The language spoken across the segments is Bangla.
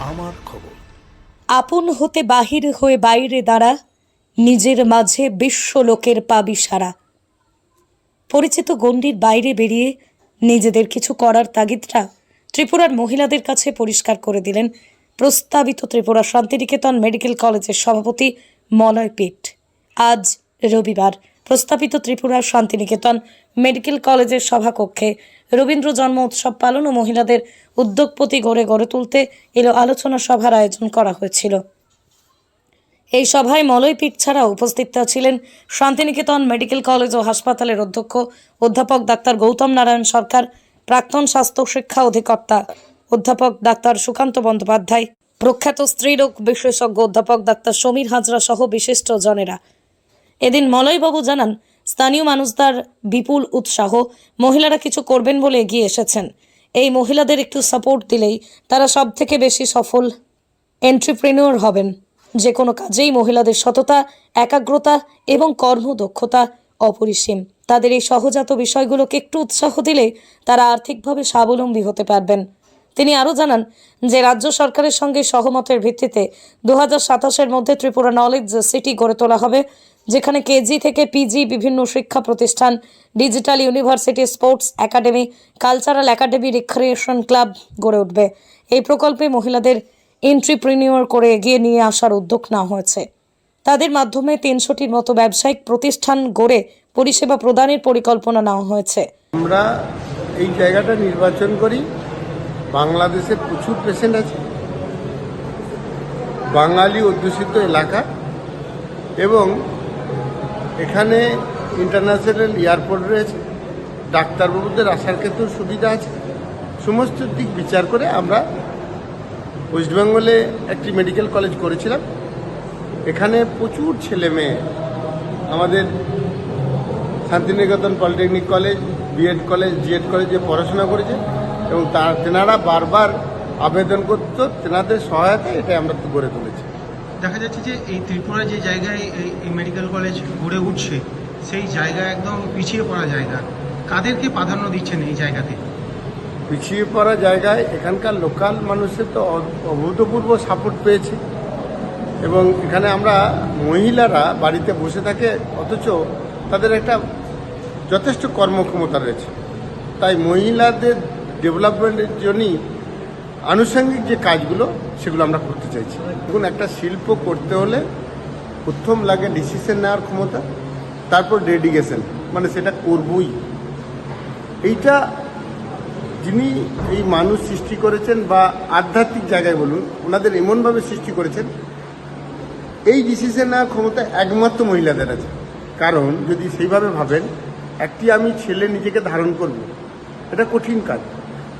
আমার খবর। আপন হতে বাহির হয়ে বাইরে দাঁড়া, নিজের মাঝে বিশ্ব লোকের পাবি সারা। পরিচিত গণ্ডির বাইরে বেরিয়ে নিজেদের কিছু করার তাগিদটা ত্রিপুরার মহিলাদের কাছে পরিষ্কার করে দিলেন প্রস্তাবিত ত্রিপুরা শান্তিনিকেতন মেডিকেল কলেজের সভাপতি মলয় পিট। আজ রবিবার প্রস্তাবিত ত্রিপুরার শান্তিনিকেতন মেডিকেল কলেজের সভাকক্ষে রবীন্দ্র জন্ম উৎসব পালন ও মহিলাদের উদ্যোগপতি গড়ে গড়ে তুলতে এলো আলোচনা সভার আয়োজন করা হয়েছিল। এই সভায় মলয়পীঠ ছাড়াও উপস্থিত ছিলেন শান্তিনিকেতন মেডিকেল কলেজ ও হাসপাতালের অধ্যক্ষ অধ্যাপক ডাক্তার গৌতম নারায়ণ সরকার, প্রাক্তন স্বাস্থ্য শিক্ষা অধিকর্তা অধ্যাপক ডাক্তার সুকান্ত বন্দ্যোপাধ্যায়, প্রখ্যাত স্ত্রীরোগ বিশেষজ্ঞ অধ্যাপক ডাক্তার সমীর হাজরা সহ বিশিষ্ট জনেরা এদিন মলয়বাবু জানান, স্থানীয় মানুষদের বিপুল উৎসাহ, মহিলারা কিছু করবেন বলে এগিয়ে এসেছেন। এই মহিলাদের একটু সাপোর্ট দিলেই তারা সব থেকে বেশি সফল এন্ট্রিপ্রেনিওর হবেন। যে কোনো কাজেই মহিলাদের সততা, একাগ্রতা এবং কর্মদক্ষতা অপরিসীম। তাদের এই সহজাত বিষয়গুলোকে একটু উৎসাহ দিলে তারা আর্থিকভাবে স্বাবলম্বী হতে পারবেন। তিনি আরও জানান যে, রাজ্য সরকারের সঙ্গে সহমতের ভিত্তিতে দু হাজার মধ্যে ত্রিপুরা নলেজ সিটি গড়ে তোলা হবে। যেখানে কেজি থেকে পিজি বিভিন্ন শিক্ষা প্রতিষ্ঠান, digital university, sports academy, cultural academy, recreation club গড়ে উঠবে। এই প্রকল্পে মহিলাদের এন্ট্রিপ্রিনিওর করে এগিয়ে নিয়ে আসার উদ্যোগ নেওয়া হয়েছে। তাদের মাধ্যমে তিনশোটির মতো ব্যবসায়িক প্রতিষ্ঠান গড়ে পরিষেবা প্রদানের পরিকল্পনা নেওয়া হয়েছে। আমরা এই জায়গাটা নির্বাচন করি। বাংলাদেশে প্রচুর পেশেন্ট আছে। বাঙালি অধ্যুষিত এলাকা। এবং এখানে ইন্টারন্যাশনাল এয়ারপোর্ট রয়েছে। ডাক্তারবাবুদের আসার ক্ষেত্রেও সুবিধা আছে। সমস্ত দিক বিচার করে আমরা ওয়েস্টবেঙ্গলে একটি মেডিকেল কলেজ করেছিলাম। এখানে প্রচুর ছেলে মেয়ে আমাদের Santiniketan polytechnic college BEd college জিএড কলেজে পড়াশোনা করেছে এবং তার তেনারা বারবার আবেদন করতো, তেনাদের সহায়তায় এটা আমরা গড়ে তুলেছি। দেখা যাচ্ছে যে এই ত্রিপুরা যে জায়গায় এই- মেডিকেল কলেজ গড়ে উঠছে, সেই জায়গা একদম পিছিয়ে পড়া জায়গা। কাদেরকে প্রাধান্য দিচ্ছেন এই জায়গাতে? পিছিয়ে পড়া জায়গায় এখানকার লোকাল মানুষের তো অভূতপূর্ব সাপোর্ট পেয়েছে। এবং এখানে আমরা মহিলারা বাড়িতে বসে থাকে, অথচ তাদের একটা যথেষ্ট কর্মক্ষমতা রয়েছে। তাই মহিলাদের ডেভেলপমেন্টের জন্যই আনুষঙ্গিক যে কাজগুলো সেগুলো আমরা করতে চাইছি। দেখুন, একটা শিল্প করতে হলে প্রথম লাগে ডিসিশন নেওয়ার ক্ষমতা, তারপর ডেডিকেশন মানে সেটা করবই। এইটা যিনি এই মানুষ সৃষ্টি করেছেন বা আধ্যাত্মিক জায়গায় বলুন, ওনাদের এমনভাবে সৃষ্টি করেছেন, এই ডিসিশন নেওয়ার ক্ষমতা একমাত্র মহিলাদের আছে। কারণ যদি সেইভাবে ভাবেন, একটি আমি ছেলে নিজেকে ধারণ করব, এটা কঠিন কাজ।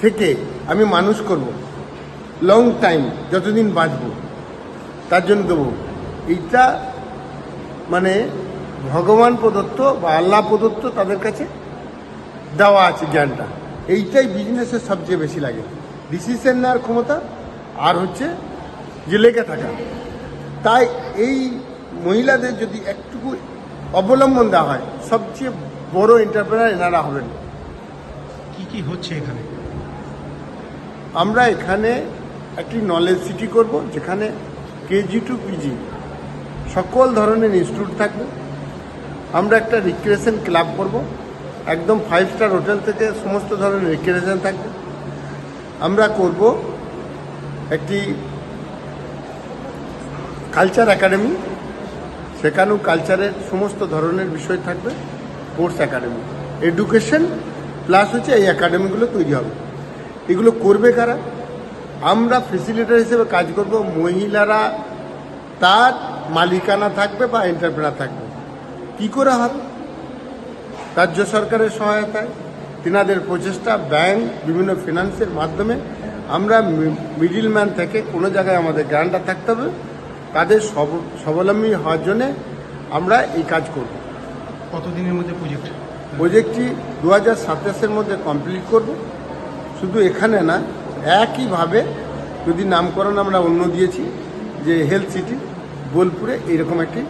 থেকে আমি মানুষ করব। লং টাইম যতদিন বাঁচব তার জন্য দেবো। এইটা মানে ভগবান প্রদত্ত বা আল্লাহ প্রদত্ত তাদের কাছে দেওয়া আছে জ্ঞানটা। এইটাই বিজনেসের সবচেয়ে বেশি লাগে। ডিসিশন নেওয়ার ক্ষমতা আর হচ্ছে যে লেগে থাকা। তাই এই মহিলাদের যদি একটুকু অবলম্বন দেওয়া হয় সবচেয়ে বড় এন্টারপ্রেনার এনারা হবেন। কি কি হচ্ছে এখানে? আমরা এখানে একটি নলেজ সিটি করব, যেখানে কেজি টু পিজি সকল ধরনের ইনস্টিটিউট থাকবে। আমরা একটা রিক্রিয়েশন ক্লাব করব, একদম ফাইভ স্টার হোটেল থেকে সমস্ত ধরনের রিক্রিয়েশন থাকবে। আমরা করব একটি কালচার একাডেমি সেখানেও কালচারের সমস্ত ধরনের বিষয় থাকবে স্পোর্টস একাডেমি এডুকেশন প্লাস হচ্ছে এই একাডেমিগুলো তৈরি হবে। এগুলো করবে কারা? আমরা ফেসিলিটার হিসেবে কাজ করব মহিলারা তার মালিকানা থাকবে বা এন্টারপ্রেনার থাকবে। কি করে হবে? রাজ্য সরকারের সহায়তায় তিনাদের প্রচেষ্টা ব্যাংক বিভিন্ন ফিনান্সের মাধ্যমে আমরা মিডিল ম্যান থেকে কোনো জায়গায় আমাদের গ্রান্টটা থাকতে হবে। তাদের সব- স্বাবলম্বী হওয়ার জন্যে আমরা এই কাজ করব। কতদিনের মধ্যে প্রজেক্ট প্রজেক্টটি দু হাজার সাতাশের মধ্যে কমপ্লিট করব। শুধু এখানে না একইভাবে যদি নামকরণ আমরা অন্য দিয়েছি যে হেলথ সিটি বোলপুরে এইরকম একটি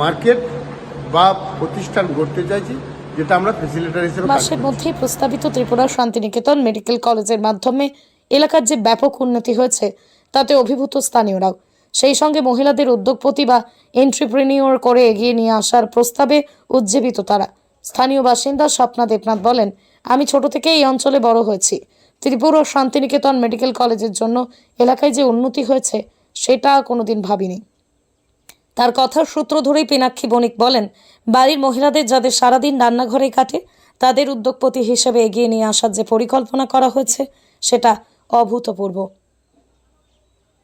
মার্কেট বা প্রতিষ্ঠান গড়তে চাইছি যেটা আমরা ফেসিলিটার হিসেবে মাসের মধ্যে প্রস্তাবিত ত্রিপুরা শান্তিনিকেতন মেডিকেল কলেজের মাধ্যমে এলাকার যে ব্যাপক উন্নতি হয়েছে তাতে অভিভূত স্থানীয়রাও। সেই সঙ্গে মহিলাদের উদ্যোগপতি বা এন্ট্রিপ্রেনিওর করে এগিয়ে নিয়ে আসার প্রস্তাবে উজ্জীবিত তারা। স্থানীয় বাসিন্দা স্বপ্না দেবনাথ বলেন আমি ছোট থেকে এই অঞ্চলে বড় হয়েছি। ত্রিপুর ও শান্তিনিকেতন মেডিকেল কলেজের জন্য এলাকায় যে উন্নতি হয়েছে, সেটা কোনোদিন ভাবিনি। তার কথার সূত্র ধরেই পিনাক্ষী বণিক বলেন, বাড়ির মহিলাদের যাদের সারাদিন রান্নাঘরে কাটে, তাদের উদ্যোগপতি হিসেবে এগিয়ে নিয়ে আসার যে পরিকল্পনা করা হয়েছে, সেটা অভূতপূর্ব।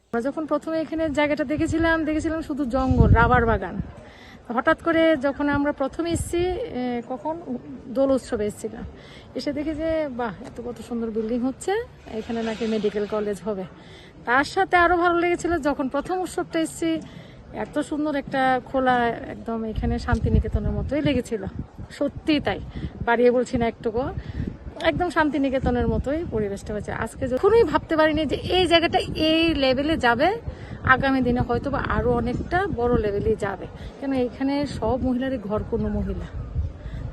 আমরা যখন প্রথমে এখানে জায়গাটা দেখেছিলাম দেখেছিলাম শুধু জঙ্গল, রাবার বাগান। হঠাৎ করে যখন আমরা প্রথমে এসেছি কখন? দোল উৎসবে এসেছিলাম। এসে দেখি যে, বাহ, এত কত সুন্দর বিল্ডিং হচ্ছে, এখানে নাকি মেডিকেল কলেজ হবে। তার সাথে আরও ভালো লেগেছিল যখন প্রথম উৎসবটা এসেছি, এত সুন্দর একটা খোলা, একদম এখানে শান্তিনিকেতনের মতোই লেগেছিল। সত্যি তাই। বাড়িয়ে বলছি না একটুকু। একদম শান্তিনিকেতনের মতোই পরিবেশটা হয়েছে। আজকে যখনই ভাবতে পারিনি যে এই জায়গাটা এই লেভেলে যাবে আগামী দিনে হয়তো বা আরও অনেকটা বড় লেভেলে যাবে। কেন এইখানে সব মহিলারই ঘর কোনো মহিলা।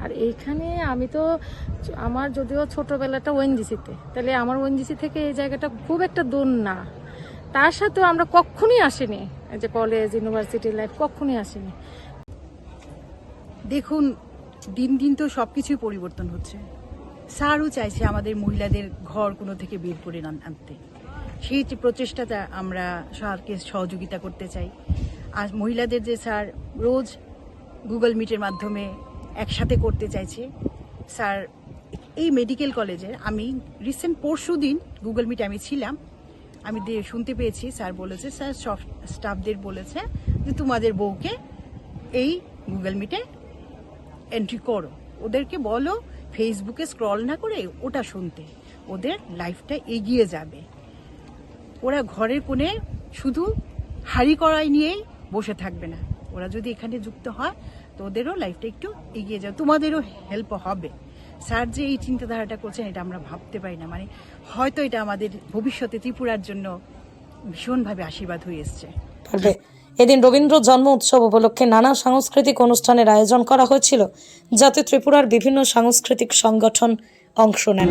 আর এইখানে আমি তো আমার যদিও ছোটবেলাটা ওএনজিসিতে, তাহলে আমার ওএনজিসি থেকে এই জায়গাটা খুব একটা দূর না। তার সাথেও আমরা কখনই আসিনি যে কলেজ ইউনিভার্সিটি লাইফ কখনই আসিনি। দেখুন, দিন দিন তো সব কিছুই পরিবর্তন হচ্ছে। স্যারও চাইছে আমাদের মহিলাদের ঘর কোনো থেকে বের করে আন- আনতে। সেই প্রচেষ্টাটা আমরা স্যারকে সহযোগিতা করতে চাই। আর মহিলাদের যে স্যার রোজ গুগল মিটের মাধ্যমে একসাথে করতে চাইছে। স্যার, এই মেডিকেল কলেজের আমি রিসেন্ট পরশু দিন গুগল মিটে আমি ছিলাম। আমি দে- শুনতে পেয়েছি, স্যার বলেছে, স্যার সব স্টাফদের বলেছে যে তোমাদের বউকে এই গুগল মিটে এন্ট্রি করো। ওদেরকে বলো, ফেসবুকে স্ক্রল না করে ওটা শুনতে। ওদের লাইফটা এগিয়ে যাবে। ওরা ঘরের কোণে শুধু হাড়ি কড়াই নিয়েই বসে থাকবে না। ওরা যদি এখানে যুক্ত হয়, তো ওদেরও লাইফটা একটু এগিয়ে যাবে। তোমাদেরও হেল্প হবে। স্যার যে এই চিন্তাধারাটা করছেন, এটা আমরা ভাবতে পারি না। মানে হয়তো এটা আমাদের ভবিষ্যতে ত্রিপুরার জন্য ভীষণভাবে আশীর্বাদ হয়ে এসছে। এদিন রবীন্দ্র জন্ম উৎসব উপলক্ষে নানা সাংস্কৃতিক অনুষ্ঠানের আয়োজন করা হয়েছিল, যাতে ত্রিপুরার বিভিন্ন সাংস্কৃতিক সংগঠন অংশ নেন